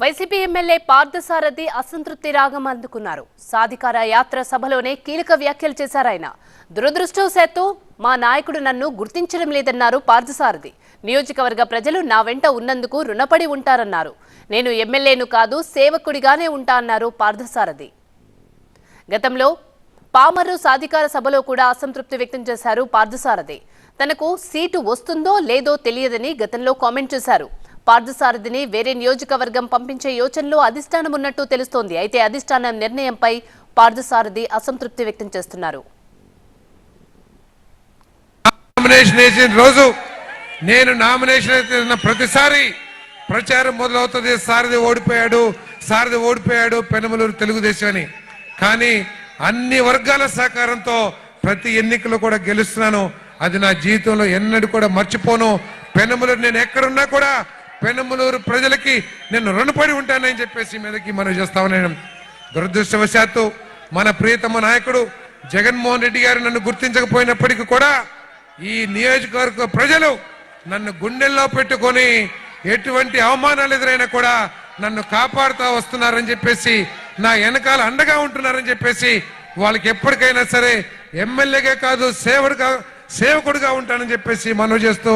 YCP MLA Parthasarathi అసంతృప్తి రాగం అందుకున్నారు. సాధికార యాత్ర సభలోనే కీలక వ్యాఖ్యలు చేశారాయన దురదృష్టవశాత్తు మా నాయకుడు నన్ను గుర్తించడం లేదన్నారు పార్థసారథి. నియోజకవర్గ ప్రజలు నా వెంట ఉన్నందుకు రుణపడి ఉంటారన్నారు. నేను ఎమ్మెల్యేను కాదు సేవకుడిగానే ఉంటా అన్నారు పార్థసారథి. గతంలో పామరు సాధికార సభలో కూడా అసంతృప్తి వ్యక్తం చేశారు పార్థసారథి. తనకు సీటు వస్తుందో లేదో తెలియదని గతంలో కామెంట్ చేశారు. పార్థసారథిని వేరే నియోజకవర్గం పంపించే యోచనలో అధిష్టానం ఉన్నట్టు తెలుస్తోంది. అయితే అధిష్టానం నిర్ణయంపై పార్థసారథి అసంతృప్తి వ్యక్తం చేస్తున్నారు. నామినేషన్ రోజు నేను నామినేషన్ వేసిన ప్రతిసారి ప్రచారం మొదలవుతుంది. సారథి ఓడిపోయాడు సారథి ఓడిపోయాడు పెనమలూరు తెలుగుదేశం అని కానీ అన్ని వర్గాల సహకారంతో ప్రతి ఎన్నికలో కూడా గెలుస్తున్నాను. అది నా జీవితంలో ఎన్నడూ కూడా మర్చిపోను. పెనమలూరు నేను ఎక్కడున్నా కూడా పెనమలూరు ప్రజలకి నేను రుణపడి ఉంటానని చెప్పేసి మీదకి మనం చేస్తా ఉన్నాను దురదృష్టవశాత్తు మన ప్రియతమ నాయకుడు జగన్మోహన్ రెడ్డి గారు నన్ను గుర్తించకపోయినప్పటికీ కూడా ఈ నియోజకవర్గ ప్రజలు నన్ను గుండెల్లో పెట్టుకొని ఎటువంటి అవమానాలు ఎదురైనా కూడా నన్ను కాపాడుతూ వస్తున్నారని చెప్పేసి నా వెనకాల అండగా ఉంటున్నారని చెప్పేసి వాళ్ళకి ఎప్పటికైనా సరే ఎమ్మెల్యేగా కాదు సేవడుగా సేవకుడుగా ఉంటానని చెప్పేసి మనవి చేస్తూ